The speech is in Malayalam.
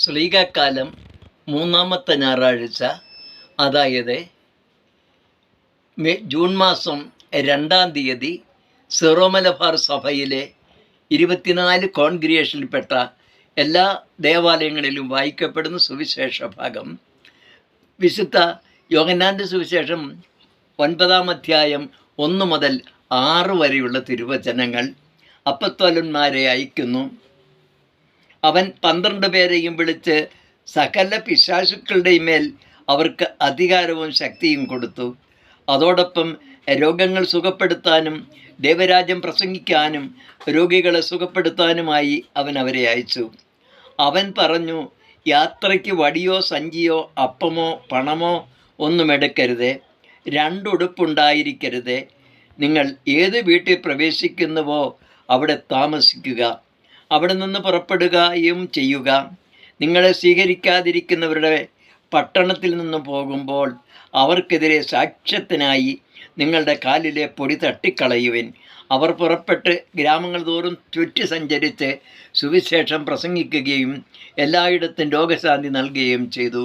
ശ്ലീകക്കാലം മൂന്നാമത്തെ ഞായറാഴ്ച അതായത് ജൂൺ മാസം രണ്ടാം തീയതി സിറോ മലബാർ സഭയിലെ ഇരുപത്തിനാല് കോൺഗ്രിയേഷനിൽപ്പെട്ട എല്ലാ ദേവാലയങ്ങളിലും വായിക്കപ്പെടുന്ന സുവിശേഷ ഭാഗം. വിശുദ്ധ യോഗനാന്റെ സുവിശേഷം ഒൻപതാം അധ്യായം ഒന്ന് മുതൽ ആറ് വരെയുള്ള തിരുവചനങ്ങൾ അപ്പത്തോലന്മാരെ അയക്കുന്നു. അവൻ പന്ത്രണ്ട് പേരെയും വിളിച്ച് സകല പിശാശുക്കളുടെയും മേൽ അവർക്ക് അധികാരവും ശക്തിയും കൊടുത്തു. അതോടൊപ്പം രോഗങ്ങൾ സുഖപ്പെടുത്താനും ദേവരാജ്യം പ്രസംഗിക്കാനും രോഗികളെ സുഖപ്പെടുത്താനുമായി അവൻ അവരെ അയച്ചു. അവൻ പറഞ്ഞു യാത്രയ്ക്ക് വടിയോ സഞ്ചിയോ അപ്പമോ പണമോ ഒന്നും എടുക്കരുത്. രണ്ടുടുപ്പുണ്ടായിരിക്കരുത് നിങ്ങൾ ഏത് വീട്ടിൽ പ്രവേശിക്കുന്നുവോ അവിടെ താമസിക്കുക. അവിടെ നിന്ന് പുറപ്പെടുകയും ചെയ്യുക. നിങ്ങളെ സ്വീകരിക്കാതിരിക്കുന്നവരുടെ പട്ടണത്തിൽ നിന്ന് പോകുമ്പോൾ അവർക്കെതിരെ സാക്ഷ്യത്തിനായി നിങ്ങളുടെ കാലിലെ പൊടി തട്ടിക്കളയുവിൻ. അവർ പുറപ്പെട്ട് ഗ്രാമങ്ങൾ തോറും ചുറ്റി സഞ്ചരിച്ച് സുവിശേഷം പ്രസംഗിക്കുകയും എല്ലായിടത്തും രോഗശാന്തി നൽകുകയും ചെയ്തു.